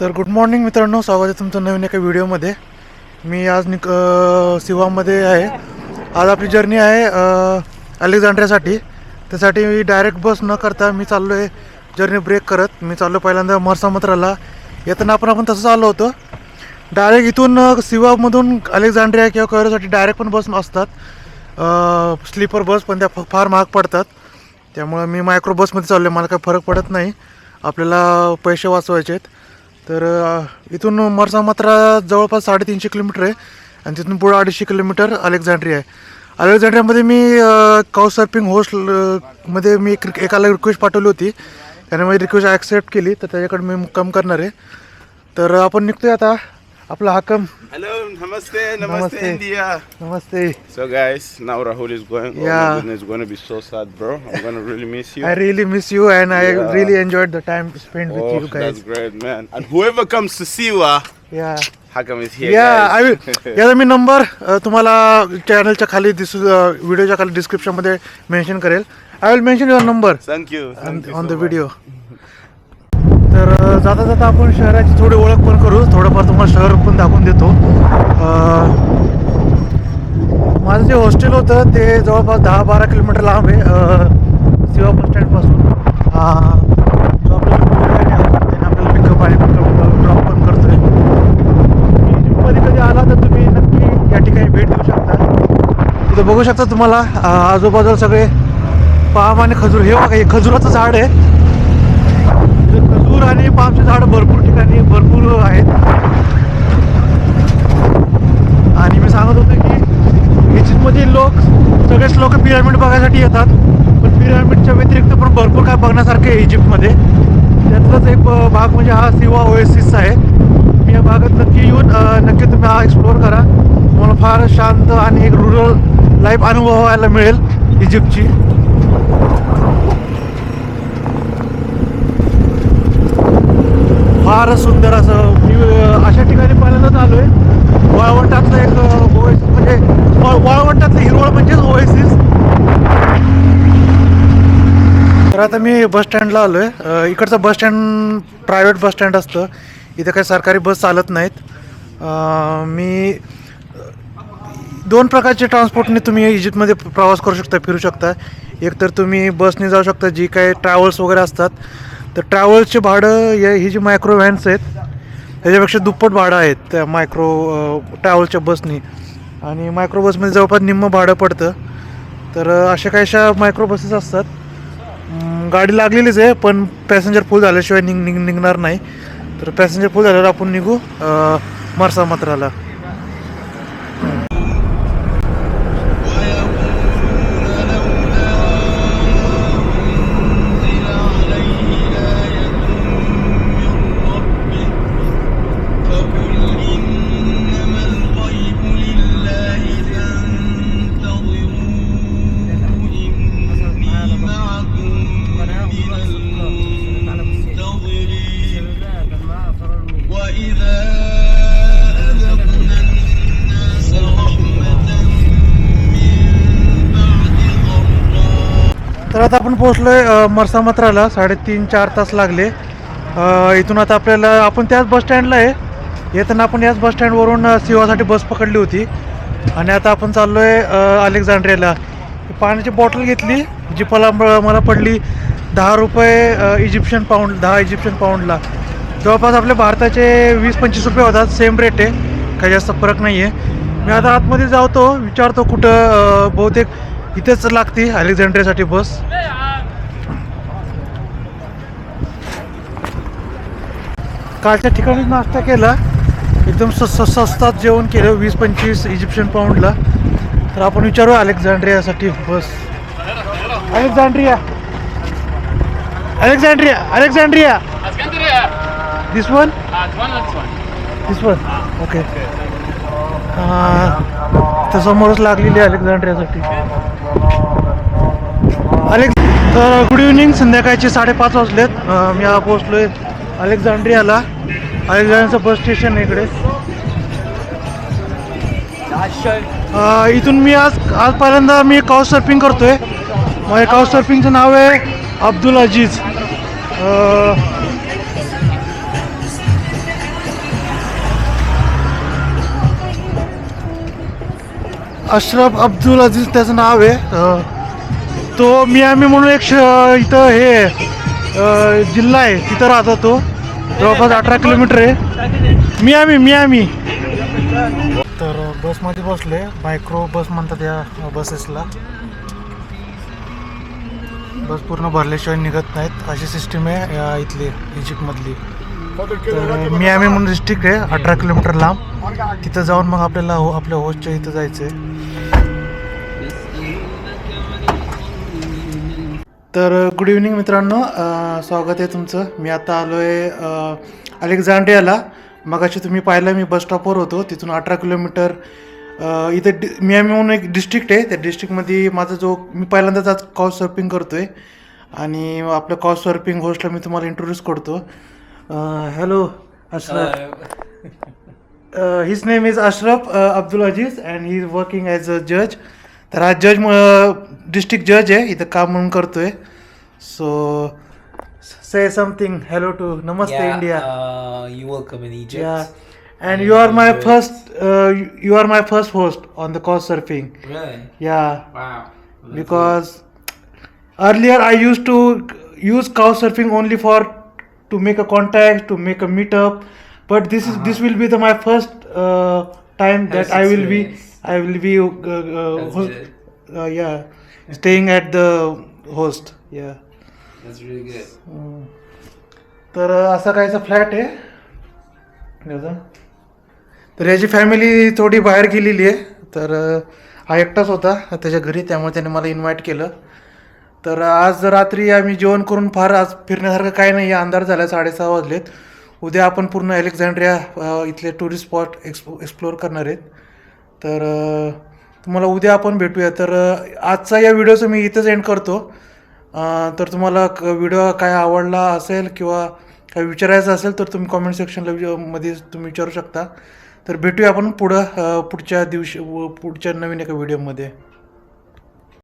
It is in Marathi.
तर गुड मॉर्निंग मित्रांनो स्वागत आहे तुमचं नवीन एका व्हिडिओमध्ये मी आज निक सिवामध्ये आहे. आज आपली जर्नी आहे अलेक्झांड्रियासाठी. त्यासाठी मी डायरेक्ट बस न करता मी चाललो आहे जर्नी ब्रेक करत. मी चाललो पहिल्यांदा मरसामत्राला येताना आपण आपण तसंच आलो होतो. डायरेक्ट इथून सिवामधून अलेक्झांड्रिया किंवा कैरोसाठी डायरेक्ट पण बस असतात. स्लीपर बस पण त्या फार महाग पडतात. त्यामुळं मी मायक्रो बसमध्ये चाललो आहे मला काही फरक पडत नाही. आपल्याला पैसे वाचवायचे आहेत तर इथून मरसा मात्रा जवळपास साडेतीनशे किलोमीटर आहे आणि तिथून पुढं अडीचशे किलोमीटर अलेक्झांड्रिया आहे. अलेक्झांड्रियामध्ये मी काउस सर्फिंग होस्टमध्ये मी एक एकाला रिक्वेस्ट पाठवली होती. त्याने माझी रिक्वेस्ट ॲक्सेप्ट केली तर त्याच्याकडे मी मुक्काम करणार आहे. तर आपण निघतोय आता. आपला हकम हॅलो नमस्ते नमस्ते India Namaste. So guys now Rahul is going yeah is going be so sad bro I am going really miss you I really miss you and I really enjoyed the time spend with you guys that's great man and whoever comes to see you are yeah Hakam is here या आई विल या मी नंबर तुम्हाला चॅनलच्या खाली दिस व्हिडिओच्या खाली डिस्क्रिप्शनमध्ये मेंशन करेल. I will mention your number thank you on the video तर जाता जाता आपण शहराची थोडी ओळख पण करू. थोडंफार तुम्हाला शहर पण दाखवून देतो. माझं जे हॉस्टेल होतं ते जवळपास दहा बारा किलोमीटर लांब आहे. अ, शिवा बस स्टँडपासून अ, जो आपला आहे, त्याने आपल्याला पिकअप आणि ड्रॉप पण करतोय. तुम्ही मध्ये कधी आला तर तुम्ही नक्की या ठिकाणी भेट देऊ शकता. इथं बघू शकता तुम्हाला आजूबाजूला सगळे पाम आणि खजूर. हे बघा हे खजुराचं झाड आहे. भरपूर आणि पामचे झाड भरपूर ठिकाणी भरपूर आहेत. आणि मी सांगत होतो की इजिप्तमधील लोक सगळेच लोक पिरामिड बघायसाठी येतात. पण पिरामिडच्या व्यतिरिक्त पण भरपूर काय बघण्यासारखं आहे इजिप्तमध्ये. त्यातलाच एक भाग म्हणजे हा सिवा ओएसिस आहे. मी या भागात नक्की येऊन नक्की तुम्ही हा एक्सप्लोअर करा. तुम्हाला फार शांत आणि एक रुरल लाईफ अनुभवायला मिळेल इजिप्तची. फारच सुंदर असं मी अशा ठिकाणी पहिल्यांदाच आलो आहे वाळवंटातलं एक ओएसिस म्हणजे वाळवंटातलं हिरवळ म्हणजेच ओएसिस तर आता मी बस स्टँडला आलो आहे इकडचं bus stand private bus stand असतं. इथे काही सरकारी बस चालत नाहीत. मी दोन प्रकारचे ट्रान्सपोर्टने तुम्ही इजिप्तमध्ये प्रवास करू शकता फिरू शकता. एक तर तुम्ही बसने जाऊ शकता जी काही ट्रॅव्हल्स वगैरे असतात. तर ट्रॅव्हल्सचे भाडं या ही जी मायक्रो व्हॅन्स आहेत त्याच्यापेक्षा दुप्पट भाडं आहेत त्या मायक्रो ट्रॅव्हल्सच्या बसनी आणि मायक्रो बसमध्ये जवळपास निम्म भाडं पडतं. तर अशा काहीशा मायक्रो बसेस असतात. गाडी लागलेलीच आहे पण पॅसेंजर फुल झाल्याशिवाय निघ निघ निघणार नाही. तर पॅसेंजर फुल झाल्यावर आपण निघू मरसा मात्राला तर आता आपण पोहोचलोय आहे मरसा मात्राला साडेतीन चार तास लागले. इथून आता आपल्याला आपण त्याच बस स्टँडला आहे. येताना आपण याच बस स्टँडवरून सिवासाठी बस पकडली होती. आणि आता आपण चाललो आहे अलेक्झांड्रियाला. पाण्याची बॉटल घेतली जी मला मला पडली दहा रुपये इजिप्शियन पाऊंड दहा इजिप्शियन पाऊंडला जवळपास आपल्या भारताचे वीस पंचवीस रुपये होतात. सेम रेट आहे. काही जास्त फरक नाही आहे मी आता आतमध्ये जावतो विचारतो कुठं बहुतेक इथेच लागते अलेक्झांड्रियासाठी बस. कालच्या ठिकाणी नाश्ता केला. एकदम स्वस्तात जेवण केलं वीस पंचवीस इजिप्शियन पाऊंडला तर आपण विचारू अलेक्झांड्रियासाठी bus. Alexandria. Alexandria Alexandria. This one this one okay तर समोरच लागलेली आहे अलेक्झांड्रियासाठी. अलेक्स तर गुड इव्हनिंग संध्याकाळचे साडेपाच वाजलेत. मी आता पोहोचलो आहे अलेक्झांड्रियाला. अलेक्झांड्रियाचं बस स्टेशन आहे इकडे. इथून मी आज आज पहिल्यांदा मी काउ सर्फिंग करतो आहे माझ्या काउ सर्फिंगचं नाव आहे अब्दुल अजीज. अशरफ अब्दुल अजीज त्याचं नाव आहे. तो मियामी म्हणून एक श- इथं हे जिल्हा आहे तिथं राहतो तो. जवळपास अठरा किलोमीटर आहे. मियामी मियामी तर बसमध्ये बसले. मायक्रो बस म्हणतात या बसेसला बस पूर्ण भरल्याशिवाय निघत नाहीत. अशी सिस्टीम आहे या इथली इजिप्तमधली तर मियामी म्हणून डिस्ट्रिक्ट आहे अठरा किलोमीटर लांब. तिथं जाऊन मग आपल्याला हो आपल्या होस्टच्या इथं जायचं आहे तर गुड इव्हनिंग मित्रांनो. स्वागत आहे तुमचं. मी आता आलो आहे अलेक्झांड्रियाला. मगाशी तुम्ही पाहिलं मी बस स्टॉपवर होतो. तिथून अठरा किलोमीटर इथं डि मियामी म्हणून एक डिस्ट्रिक्ट आहे. त्या डिस्ट्रिक्टमध्ये माझा जो मी पहिल्यांदाच आज कॉस सर्फिंग करतो आहे आणि आपलं कॉस सर्फिंग होस्टला मी तुम्हाला इंट्रोड्यूस करतो. Hello Ashraf his name is Ashraf Abdul Aziz and he is working as a जज तर आज जज म डिस्ट्रिक्ट जज आहे इथं काम म्हणून करतोय. So say something hello to Namaste India you welcome and you are my first you are my first host on the couch surfing yeah because earlier I use to use couch surfing only for to make a contact to make a meetup but this this will be the my first time that I will be I will be uh, uh, That's host, good. uh, yeah staying at the host yeah That's really good. हम्म. तर असा कायचा फ्लॅट आहे याचा. तर याची फॅमिली थोडी बाहेर गेलेली आहे तर अं, हा एकटाच होता त्याच्या घरी त्यामुळे त्याने मला इन्व्हाइट केलं तर आज रात्री आम्ही जेवण करून फार आज फिरण्यासारखं काही नाही आहे अंधार झाला साडेसहा वाजलेत उद्या आपण पूर्ण अलेक्झांड्रिया अं, इथले टुरिस्ट स्पॉट एक्सप्लो एक्सप्लोअर करणार आहेत तर तुम्हाला उद्या आपण भेटूया. तर आजचा या व्हिडिओचं मी इथंच एंड करतो. तर तुम्हाला व्हिडिओ काय आवडला असेल किंवा काय विचारायचं असेल तर तुम्ही कॉमेंट सेक्शनला मध्ये तुम्ही विचारू शकता. तर भेटूया आपण पुढं पुढच्या दिवशी पुढच्या नवीन एका व्हिडिओमध्ये.